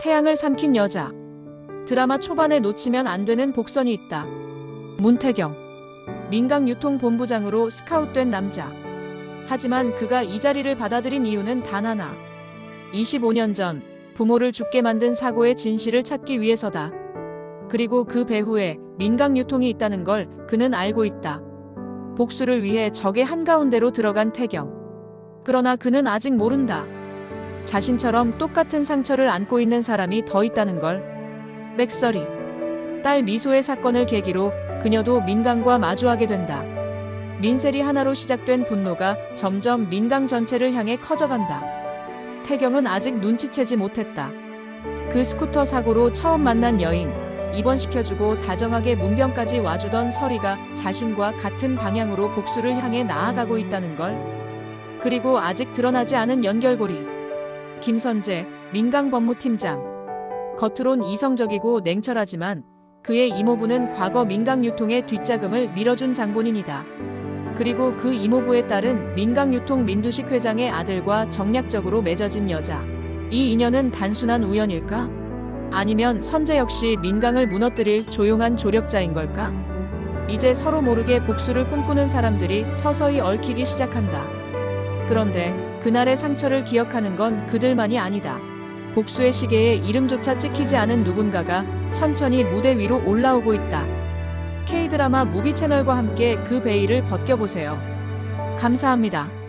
태양을 삼킨 여자. 드라마 초반에 놓치면 안 되는 복선이 있다. 문태경. 민강유통본부장으로 스카웃된 남자. 하지만 그가 이 자리를 받아들인 이유는 단 하나. 25년 전 부모를 죽게 만든 사고의 진실을 찾기 위해서다. 그리고 그 배후에 민강유통이 있다는 걸 그는 알고 있다. 복수를 위해 적의 한가운데로 들어간 태경. 그러나 그는 아직 모른다. 자신처럼 똑같은 상처를 안고 있는 사람이 더 있다는 걸. 백설이. 딸 미소의 사건을 계기로 그녀도 민강과 마주하게 된다. 민셀이 하나로 시작된 분노가 점점 민강 전체를 향해 커져간다. 태경은 아직 눈치채지 못했다. 그 스쿠터 사고로 처음 만난 여인, 입원시켜주고 다정하게 문병까지 와주던 설이가 자신과 같은 방향으로 복수를 향해 나아가고 있다는 걸. 그리고 아직 드러나지 않은 연결고리. 김선재, 민강법무팀장. 겉으론 이성적이고 냉철하지만 그의 이모부는 과거 민강유통의 뒷자금을 밀어준 장본인이다. 그리고 그 이모부의 딸은 민강유통 민두식 회장의 아들과 정략적으로 맺어진 여자. 이 인연은 단순한 우연일까? 아니면 선재 역시 민강을 무너뜨릴 조용한 조력자인 걸까? 이제 서로 모르게 복수를 꿈꾸는 사람들이 서서히 얽히기 시작한다. 그런데 그날의 상처를 기억하는 건 그들만이 아니다. 복수의 시계에 이름조차 찍히지 않은 누군가가 천천히 무대 위로 올라오고 있다. K드라마 무비 채널과 함께 그 베일을 벗겨보세요. 감사합니다.